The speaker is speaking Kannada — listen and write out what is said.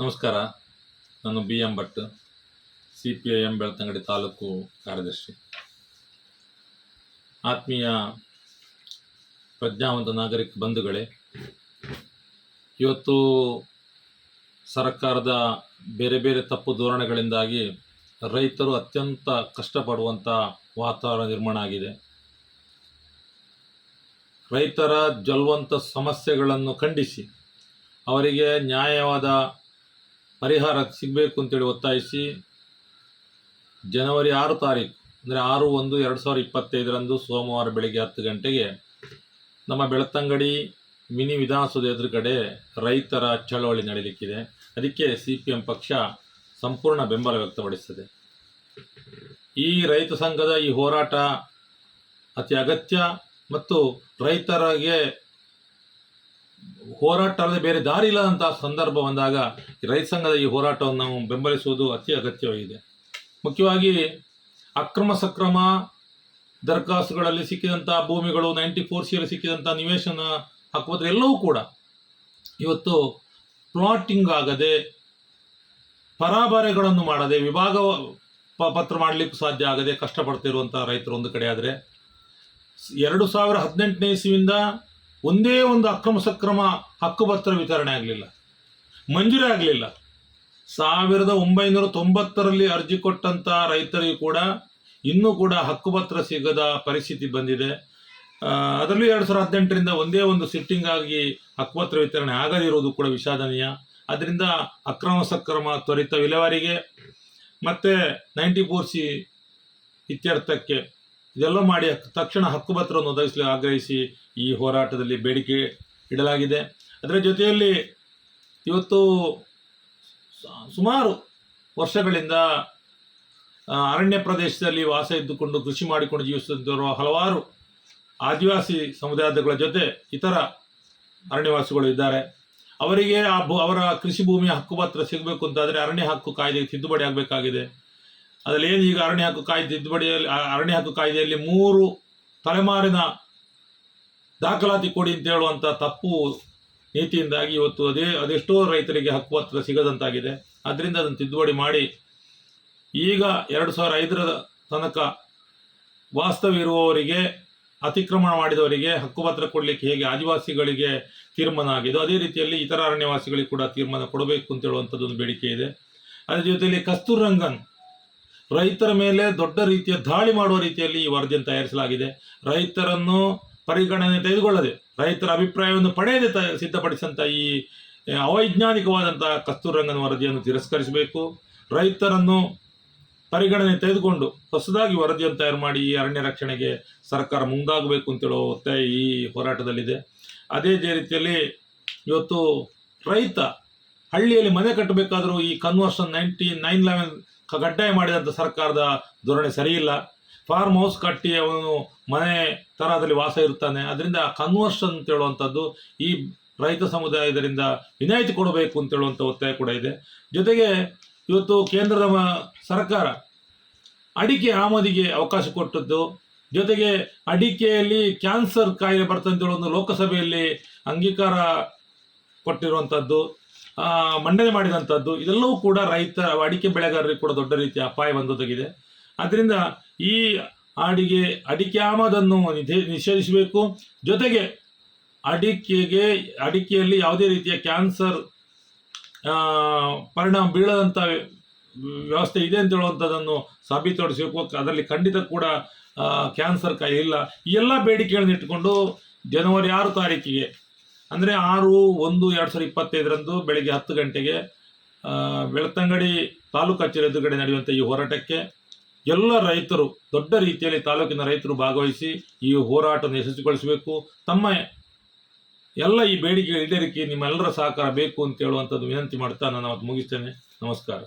ನಮಸ್ಕಾರ. ನಾನು B M Bhat, C P I M Belthangady taluk ಕಾರ್ಯದರ್ಶಿ. ಆತ್ಮೀಯ ಪ್ರಜ್ಞಾವಂತ ನಾಗರಿಕ ಬಂಧುಗಳೇ, ಇವತ್ತು ಸರ್ಕಾರದ ಬೇರೆ ಬೇರೆ ತಪ್ಪು ಧೋರಣೆಗಳಿಂದಾಗಿ ರೈತರು ಅತ್ಯಂತ ಕಷ್ಟಪಡುವಂಥ ವಾತಾವರಣ ನಿರ್ಮಾಣ ಆಗಿದೆ. ರೈತರ ಜ್ವಲವಂತ ಸಮಸ್ಯೆಗಳನ್ನು ಖಂಡಿಸಿ, ಅವರಿಗೆ ನ್ಯಾಯವಾದ ಪರಿಹಾರ ಸಿಗಬೇಕು ಅಂತೇಳಿ ಒತ್ತಾಯಿಸಿ ಜನವರಿ ಆರು ತಾರೀಕು, ಅಂದರೆ ಆರು ಒಂದು ಎರಡು ಸಾವಿರದ ಇಪ್ಪತ್ತೈದರಂದು ಸೋಮವಾರ ಬೆಳಗ್ಗೆ ಹತ್ತು ಗಂಟೆಗೆ ನಮ್ಮ ಬೆಳ್ತಂಗಡಿ ಮಿನಿ ವಿಧಾನಸೌಧ ಎದುರುಗಡೆ ರೈತರ ಚಳವಳಿ ನಡೀಲಿಕ್ಕಿದೆ. ಅದಕ್ಕೆ ಸಿ ಪಿ ಎಂ ಪಕ್ಷ ಸಂಪೂರ್ಣ ಬೆಂಬಲ ವ್ಯಕ್ತಪಡಿಸ್ತದೆ ಈ ರೈತ ಸಂಘದ ಈ ಹೋರಾಟ ಅತಿ ಅಗತ್ಯ ಮತ್ತು ರೈತರಿಗೆ ಹೋರಾಟ ಅಲ್ಲದೆ ಬೇರೆ ದಾರಿ ಇಲ್ಲದಂತಹ ಸಂದರ್ಭ ಬಂದಾಗ ರೈತ ಸಂಘದ ಈ ಹೋರಾಟವನ್ನು ನಾವು ಬೆಂಬಲಿಸುವುದು ಅತಿ ಅಗತ್ಯವಾಗಿದೆ. ಮುಖ್ಯವಾಗಿ ಅಕ್ರಮ ಸಕ್ರಮ ದರ್ಖಾಸ್ತುಗಳಲ್ಲಿ ಸಿಕ್ಕಿದಂಥ ಭೂಮಿಗಳು ನೈಂಟಿ ಫೋರ್ ಸಿಯಲ್ಲಿ ಸಿಕ್ಕಿದಂಥ ನಿವೇಶನ ಹಕ್ಕುಪತ್ರ ಎಲ್ಲವೂ ಕೂಡ ಇವತ್ತು ಪ್ಲಾಟಿಂಗ್ ಆಗದೆ ಪರಾಬಾರೆಗಳನ್ನು ಮಾಡದೆ ವಿಭಾಗ ಪತ್ರ ಮಾಡಲಿಕ್ಕೂ ಸಾಧ್ಯ ಆಗದೆ ಕಷ್ಟಪಡ್ತಿರುವಂಥ ರೈತರು ಒಂದು ಕಡೆ ಆದರೆ. ಎರಡು ಸಾವಿರ ಹದಿನೆಂಟನೇ ಇಸ್ವಿಯಿಂದ ಒಂದೇ ಒಂದು ಅಕ್ರಮ ಸಕ್ರಮ ಹಕ್ಕುಪತ್ರ ವಿತರಣೆ ಆಗಲಿಲ್ಲ. ಮಂಜೂರಿ ಆಗಲಿಲ್ಲ. ಸಾವಿರದ ಒಂಬೈನೂರ ತೊಂಬತ್ತರಲ್ಲಿ ಅರ್ಜಿ ಕೊಟ್ಟಂಥ ರೈತರಿಗೂ ಕೂಡ ಇನ್ನೂ ಕೂಡ ಹಕ್ಕುಪತ್ರ ಸಿಗದ ಪರಿಸ್ಥಿತಿ ಬಂದಿದೆ. ಅದರಲ್ಲಿ ಎರಡು ಸಾವಿರದ ಹದಿನೆಂಟರಿಂದ ಒಂದೇ ಒಂದು ಸಿಟ್ಟಿಂಗ್ ಆಗಿ ಹಕ್ಕುಪತ್ರ ವಿತರಣೆ ಆಗದಿರುವುದು ಕೂಡ ವಿಷಾದನೀಯ. ಅದರಿಂದ ಅಕ್ರಮ ಸಕ್ರಮ ತ್ವರಿತ ವಿಲೇವಾರಿಗೆ ಮತ್ತು ನೈಂಟಿ ಫೋರ್ ಸಿ ಇತ್ಯರ್ಥಕ್ಕೆ ಇದೆಲ್ಲ ಮಾಡಿ ತಕ್ಷಣ ಹಕ್ಕುಪತ್ರವನ್ನು ಒದಗಿಸಲು ಆಗ್ರಹಿಸಿ ಈ ಹೋರಾಟದಲ್ಲಿ ಬೇಡಿಕೆ ಇಡಲಾಗಿದೆ. ಅದರ ಜೊತೆಯಲ್ಲಿ ಇವತ್ತು ಸುಮಾರು ವರ್ಷಗಳಿಂದ ಅರಣ್ಯ ಪ್ರದೇಶದಲ್ಲಿ ವಾಸ ಇದ್ದುಕೊಂಡು ಕೃಷಿ ಮಾಡಿಕೊಂಡು ಜೀವಿಸುತ್ತಿರುವ ಹಲವಾರು ಆದಿವಾಸಿ ಸಮುದಾಯಗಳ ಜೊತೆ ಇತರ ಅರಣ್ಯವಾಸಿಗಳು ಇದ್ದಾರೆ. ಅವರಿಗೆ ಆ ಅವರ ಕೃಷಿ ಭೂಮಿಯ ಹಕ್ಕುಪತ್ರ ಸಿಗಬೇಕು ಅಂತಾದರೆ ಅರಣ್ಯ ಹಕ್ಕು ಕಾಯ್ದೆಗೆ ತಿದ್ದುಪಡಿ ಆಗಬೇಕಾಗಿದೆ. ಅದರಲ್ಲಿ ಏನು ಈಗ ಅರಣ್ಯ ಹಕ್ಕು ಕಾಯ್ದೆ, ತಿದ್ದುಪಡಿಯಲ್ಲಿ ಅರಣ್ಯ ಹಕ್ಕು ಕಾಯ್ದೆಯಲ್ಲಿ ಮೂರು ತಲೆಮಾರಿನ ದಾಖಲಾತಿ ಕೊಡಿ ಅಂತ ಹೇಳುವಂಥ ತಪ್ಪು ನೀತಿಯಿಂದಾಗಿ ಇವತ್ತು ಅದೇ, ಅದೆಷ್ಟೋ ರೈತರಿಗೆ ಹಕ್ಕು ಹಕ್ಕುಪತ್ರ ಸಿಗದಂತಾಗಿದೆ. ಅದರಿಂದ ಅದನ್ನು ತಿದ್ದುಪಡಿ ಮಾಡಿ. ಈಗ ಎರಡು ಸಾವಿರ ಐದರ ತನಕ ವಾಸ್ತವ ಇರುವವರಿಗೆ, ಅತಿಕ್ರಮಣ ಮಾಡಿದವರಿಗೆ ಹಕ್ಕುಪತ್ರ ಕೊಡಲಿಕ್ಕೆ ಹೇಗೆ ಆದಿವಾಸಿಗಳಿಗೆ ತೀರ್ಮಾನ ಆಗಿದೆ ಅದೇ ರೀತಿಯಲ್ಲಿ ಇತರ ಅರಣ್ಯವಾಸಿಗಳಿಗೆ ಕೂಡ ತೀರ್ಮಾನ ಕೊಡಬೇಕು ಅಂತ ಹೇಳುವಂಥದ್ದು ಒಂದು ಬೇಡಿಕೆ ಇದೆ. ಅದರ ಜೊತೆಯಲ್ಲಿ ಕಸ್ತೂರ್ ರಂಗನ್ ರೈತರ ಮೇಲೆ ದೊಡ್ಡ ರೀತಿಯ ದಾಳಿ ಮಾಡುವ ರೀತಿಯಲ್ಲಿ ಈ ವರದಿಯನ್ನು ತಯಾರಿಸಲಾಗಿದೆ. ರೈತರನ್ನು ಪರಿಗಣನೆ ತೆಗೆದುಕೊಳ್ಳದೆ, ರೈತರ ಅಭಿಪ್ರಾಯವನ್ನು ಪಡೆಯದೆ ತ ಸಿದ್ಧಪಡಿಸಿದಂಥ ಈ ಅವೈಜ್ಞಾನಿಕವಾದಂತಹ ಅವೈಜ್ಞಾನಿಕವಾದಂಥ ಕಸ್ತೂರ್ ರಂಗನ್ ವರದಿಯನ್ನು ತಿರಸ್ಕರಿಸಬೇಕು. ರೈತರನ್ನು ಪರಿಗಣನೆ ತೆಗೆದುಕೊಂಡು ಹೊಸದಾಗಿ ವರದಿಯನ್ನು ತಯಾರು ಮಾಡಿ ಈ ಅರಣ್ಯ ರಕ್ಷಣೆಗೆ ಸರ್ಕಾರ ಮುಂದಾಗಬೇಕು ಅಂತೇಳೋ ಒತ್ತಾಯ ಈ ಹೋರಾಟದಲ್ಲಿದೆ. ಅದೇ ರೀತಿಯಲ್ಲಿ ಇವತ್ತು ರೈತ ಹಳ್ಳಿಯಲ್ಲಿ ಮನೆ ಕಟ್ಟಬೇಕಾದರೂ ಈ ಕನ್ವರ್ಷನ್ ನೈಂಟಿ ನೈನ್ ಲೆವೆನ್ ಕಡ್ಡಾಯ ಮಾಡಿದಂಥ ಸರ್ಕಾರದ ಧೋರಣೆ ಸರಿಯಿಲ್ಲ. ಫಾರ್ಮ್ ಹೌಸ್ ಕಟ್ಟಿ ಅವನು ಮನೆ ತರದಲ್ಲಿ ವಾಸ ಇರ್ತಾನೆ. ಅದರಿಂದ ಕನ್ವರ್ಷನ್ ಅಂತ ಹೇಳುವಂಥದ್ದು ಈ ರೈತ ಸಮುದಾಯದರಿಂದ ವಿನಾಯಿತಿ ಕೊಡಬೇಕು ಅಂತ ಹೇಳುವಂಥ ಒತ್ತಾಯ ಕೂಡ ಇದೆ. ಜೊತೆಗೆ ಇವತ್ತು ಕೇಂದ್ರದ ಸರ್ಕಾರ ಅಡಿಕೆ ಆಮದಿಗೆ ಅವಕಾಶ ಕೊಟ್ಟದ್ದು. ಜೊತೆಗೆ ಅಡಿಕೆಯಲ್ಲಿ ಕ್ಯಾನ್ಸರ್ ಕಾಯಿಲೆ ಬರ್ತಂತ ಒಂದು ಲೋಕಸಭೆಯಲ್ಲಿ ಅಂಗೀಕಾರ ಕೊಟ್ಟಿರುವಂಥದ್ದು. ಮಂಡನೆ ಮಾಡಿದಂಥದ್ದು ಇದೆಲ್ಲವೂ ಕೂಡ ರೈತ, ಅಡಿಕೆ ಬೆಳೆಗಾರರಿಗೆ ಕೂಡ ದೊಡ್ಡ ರೀತಿಯ ಅಪಾಯ ಬಂದೊದಗಿದೆ. ಆದ್ದರಿಂದ ಈ ಅಡಿಗೆ, ಅಡಿಕೆ ಆಮದನ್ನು ನಿಷೇಧಿಸಬೇಕು. ಜೊತೆಗೆ ಅಡಿಕೆಗೆ, ಅಡಿಕೆಯಲ್ಲಿ ಯಾವುದೇ ರೀತಿಯ ಕ್ಯಾನ್ಸರ್ ಪರಿಣಾಮ ಬೀಳದಂಥ ವ್ಯವಸ್ಥೆ ಇದೆ ಅಂತ ಹೇಳುವಂಥದ್ದನ್ನು ಸಾಬೀತುಪಡಿಸಬೇಕು. ಅದರಲ್ಲಿ ಖಂಡಿತ ಕೂಡ ಕ್ಯಾನ್ಸರ್ ಕಾಯಿಲೆ ಇಲ್ಲ. ಈ ಎಲ್ಲ ಬೇಡಿಕೆಗಳನ್ನ ಇಟ್ಟುಕೊಂಡು ಜನವರಿ ಆರು ತಾರೀಕಿಗೆ ಅಂದರೆ ಆರು, ಒಂದು, ಎರಡು ಸಾವಿರದ ಇಪ್ಪತ್ತೈದರಂದು ಬೆಳಗ್ಗೆ ಹತ್ತು ಗಂಟೆಗೆ ಬೆಳ್ತಂಗಡಿ ತಾಲೂಕು ಕಚೇರಿ ಎದುರುಗಡೆ ನಡೆಯುವಂಥ ಈ ಹೋರಾಟಕ್ಕೆ ಎಲ್ಲ ರೈತರು, ದೊಡ್ಡ ರೀತಿಯಲ್ಲಿ ತಾಲೂಕಿನ ರೈತರು ಭಾಗವಹಿಸಿ ಈ ಹೋರಾಟವನ್ನು ಯಶಸ್ವಿಗೊಳಿಸಬೇಕು. ತಮ್ಮ ಎಲ್ಲ ಈ ಬೇಡಿಕೆ ಈಡೇರಿಕೆ ನಿಮ್ಮೆಲ್ಲರ ಸಹಕಾರ ಬೇಕು ಅಂತ ಹೇಳುವಂಥದ್ದು ವಿನಂತಿ ಮಾಡ್ತಾ ನಾನು ಅವತ್ತು ಮುಗಿಸ್ತೇನೆ. ನಮಸ್ಕಾರ.